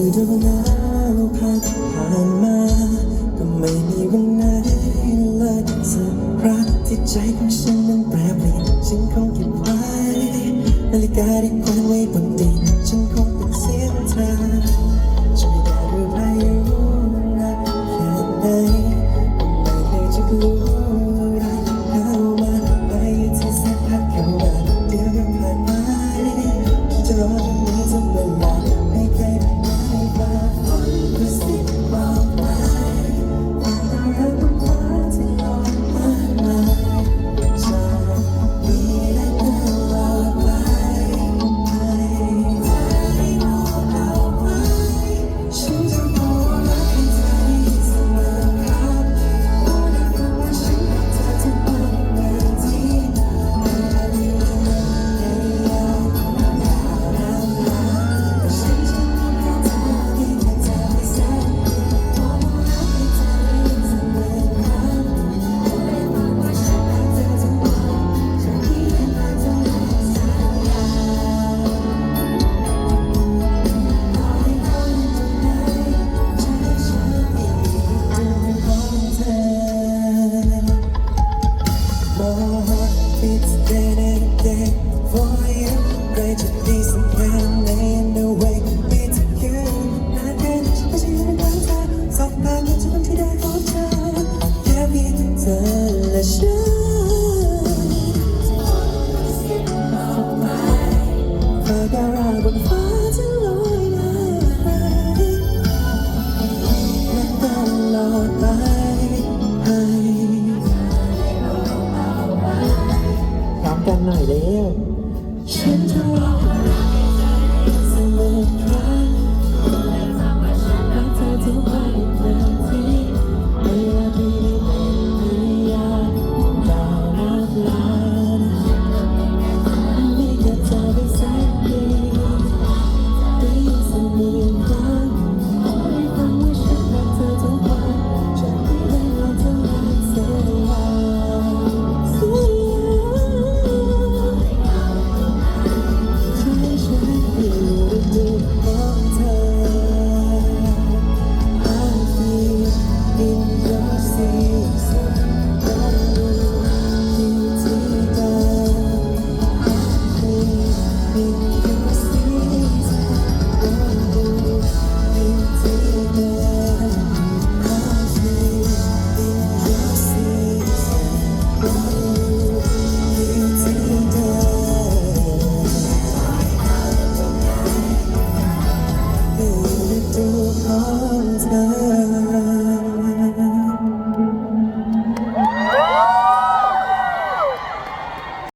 ฤดูหนาวพัดผ่านมา ก็ไม่มีวันไหนเลยสักครั้งที่ใจของฉันนั้นแปรเปลี่ยนฉันคงเก็บไว้นาฬิกาที่ควนไว้บนเตียงฉันคงเป็นเสียงเธอจะไม่ได้หรือไม่ heart beats dead and dead for you ใครจะดีสักแค่ไหน and the way it's ศนาแค่ไหนฉันก็จะอยู่นความตาสองนทุกคนเธอแค่เพียงเฝัน กันหน่อยแล้วฉันจะรอ